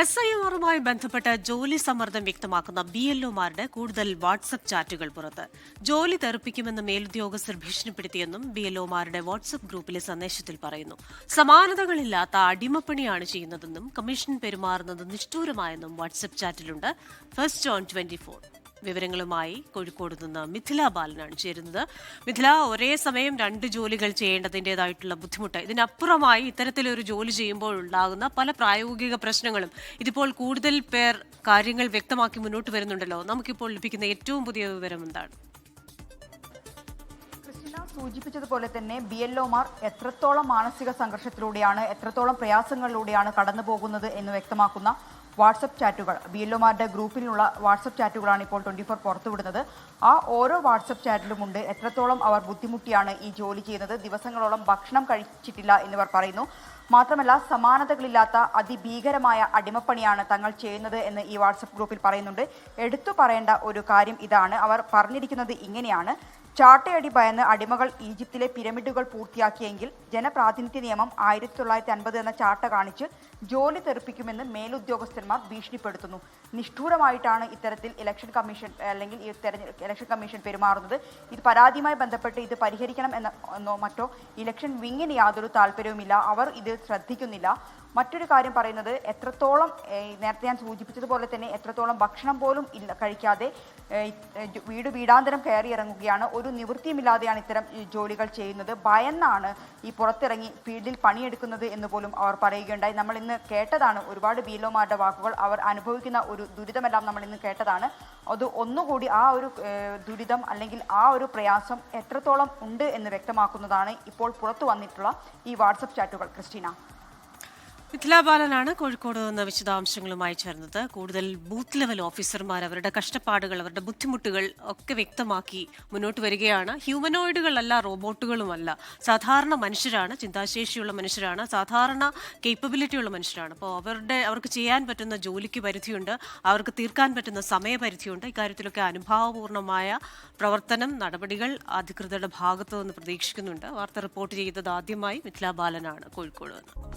S I ആറുമായി ബന്ധപ്പെട്ട് ജോലി സമ്മർദ്ദം വ്യക്തമാക്കുന്ന ബി എൽഒമാരുടെ കൂടുതൽ വാട്സപ്പ് ചാറ്റുകൾ പുറത്ത്. ജോലി തെറിപ്പിക്കുമെന്ന് മേലുദ്യോഗസ്ഥർ ഭീഷണിപ്പെടുത്തിയെന്നും ബി എൽഒമാരുടെ വാട്സപ്പ് ഗ്രൂപ്പിലെ സന്ദേശത്തിൽ പറയുന്നു. സമാനതകളില്ലാത്ത അടിമപ്പണിയാണ് ചെയ്യുന്നതെന്നും കമ്മീഷൻ പെരുമാറുന്നത് നിഷ്ഠൂരമായെന്നും വാട്സപ്പ് ചാറ്റിലുണ്ട്. ഫസ്റ്റ് ഓൺ ട്വന്റി വിവരങ്ങളുമായി കോഴിക്കോട് നിന്ന് മിഥില ബാലനാണ് ചേരുന്നത്. മിഥില ഒരേ സമയം രണ്ട് ജോലികൾ ചെയ്യേണ്ടതിന്റെതായിട്ടുള്ള ബുദ്ധിമുട്ട്. ഇതിനപ്പുറമായി ഇത്തരത്തിലൊരു ജോലി ചെയ്യുമ്പോൾ ഉണ്ടാകുന്ന പല പ്രായോഗിക പ്രശ്നങ്ങളും ഇതിപ്പോൾ കൂടുതൽ പേർ കാര്യങ്ങൾ വ്യക്തമാക്കി മുന്നോട്ട് വരുന്നുണ്ടല്ലോ. നമുക്കിപ്പോൾ ലഭിക്കുന്ന ഏറ്റവും പുതിയ വിവരം എന്താണ്? സൂചിപ്പിച്ചതുപോലെ തന്നെ ബി എൽ ഒമാർ എത്രത്തോളം മാനസിക സംഘർഷത്തിലൂടെയാണ് എത്രത്തോളം പ്രയാസങ്ങളിലൂടെയാണ് കടന്നു പോകുന്നത് എന്ന് വ്യക്തമാക്കുന്ന വാട്സപ്പ് ചാറ്റുകൾ ബി എൽ ഒമാരുടെ ഗ്രൂപ്പിലുള്ള വാട്സപ്പ് ചാറ്റുകളാണ് ഇപ്പോൾ ട്വന്റി ഫോർ പുറത്തുവിടുന്നത്. ആ ഓരോ വാട്സപ്പ് ചാറ്റിലുമുണ്ട് എത്രത്തോളം അവർ ബുദ്ധിമുട്ടിയാണ് ഈ ജോലി ചെയ്യുന്നത്. ദിവസങ്ങളോളം ഭക്ഷണം കഴിച്ചിട്ടില്ല എന്നിവർ പറയുന്നു. മാത്രമല്ല സമാനതകളില്ലാത്ത അതിഭീകരമായ അടിമപ്പണിയാണ് തങ്ങൾ ചെയ്യുന്നത് എന്ന് ഈ വാട്സപ്പ് ഗ്രൂപ്പിൽ പറയുന്നുണ്ട്. എടുത്തു പറയേണ്ട ഒരു കാര്യം ഇതാണ്. അവർ പറഞ്ഞിരിക്കുന്നത് ഇങ്ങനെയാണ്. ചാട്ടയടി ഭയന്ന് അടിമകൾ ഈജിപ്തിലെ പിരമിഡുകൾ പൂർത്തിയാക്കിയെങ്കിൽ ജനപ്രാതിനിധ്യ നിയമം ആയിരത്തി തൊള്ളായിരത്തി അൻപത് എന്ന ചാട്ട കാണിച്ച് ജോലി തെറിപ്പിക്കുമെന്ന് മേലുദ്യോഗസ്ഥന്മാർ ഭീഷണിപ്പെടുത്തുന്നു. നിഷ്ഠൂരമായിട്ടാണ് ഇത്തരത്തിൽ ഇലക്ഷൻ കമ്മീഷൻ അല്ലെങ്കിൽ ഈ തെരഞ്ഞെടുപ്പ് ഇലക്ഷൻ കമ്മീഷൻ പെരുമാറുന്നത്. ഇത് പരാതിയുമായി ബന്ധപ്പെട്ട് ഇത് പരിഹരിക്കണം എന്നോ മറ്റോ ഇലക്ഷൻ വിങ്ങിന് യാതൊരു താല്പര്യവുമില്ല. അവർ ഇത് ശ്രദ്ധിക്കുന്നില്ല. മറ്റൊരു കാര്യം പറയുന്നത് എത്രത്തോളം നേരത്തെ ഞാൻ സൂചിപ്പിച്ചതുപോലെ തന്നെ എത്രത്തോളം ഭക്ഷണം പോലും ഇല്ല കഴിക്കാതെ വീട് വീടാന്തരം കയറി ഇറങ്ങുകയാണ്. ഒരു നിവൃത്തിയുമില്ലാതെയാണ് ഇത്തരം ജോലികൾ ചെയ്യുന്നത്. ഭയന്നാണ് ഈ പുറത്തിറങ്ങി ഫീൽഡിൽ പണിയെടുക്കുന്നത് എന്ന് പോലും അവർ പറയുകയുണ്ടായി. നമ്മൾ ഇന്ന് കേട്ടതാണ് ഒരുപാട് ബീലോമാരുടെ വാക്കുകൾ. അവർ അനുഭവിക്കുന്ന ഒരു ദുരിതമെല്ലാം നമ്മൾ ഇന്ന് കേട്ടതാണ്. അത് ഒന്നുകൂടി ആ ഒരു ദുരിതം അല്ലെങ്കിൽ ആ ഒരു പ്രയാസം എത്രത്തോളം ഉണ്ട് എന്ന് വ്യക്തമാക്കുന്നതാണ് ഇപ്പോൾ പുറത്തു വന്നിട്ടുള്ള ഈ വാട്സപ്പ് ചാറ്റുകൾ. ക്രിസ്റ്റീന. മിഥില ബാലനാണ് കോഴിക്കോട് നിന്ന് വിശദാംശങ്ങളുമായി ചേർന്നത്. കൂടുതൽ ബൂത്ത് ലെവൽ ഓഫീസർമാർ അവരുടെ കഷ്ടപ്പാടുകൾ അവരുടെ ബുദ്ധിമുട്ടുകൾ ഒക്കെ വ്യക്തമാക്കി മുന്നോട്ട് വരികയാണ്. ഹ്യൂമനോയിഡുകളല്ല റോബോട്ടുകളുമല്ല. സാധാരണ മനുഷ്യരാണ് ചിന്താശേഷിയുള്ള മനുഷ്യരാണ് സാധാരണ കേപ്പബിലിറ്റി ഉള്ള മനുഷ്യരാണ്. അപ്പോൾ അവരുടെ അവർക്ക് ചെയ്യാൻ പറ്റുന്ന ജോലിക്ക് പരിധിയുണ്ട് അവർക്ക് തീർക്കാൻ പറ്റുന്ന സമയപരിധിയുണ്ട്. ഇക്കാര്യത്തിലൊക്കെ അനുഭാവപൂർണമായ പ്രവർത്തനം നടപടികൾ അധികൃതരുടെ ഭാഗത്തു നിന്ന് പ്രതീക്ഷിക്കുന്നുണ്ട്. വാർത്ത റിപ്പോർട്ട് ചെയ്തത് ആദ്യമായി മിഥില ബാലനാണ് കോഴിക്കോട് നിന്ന്.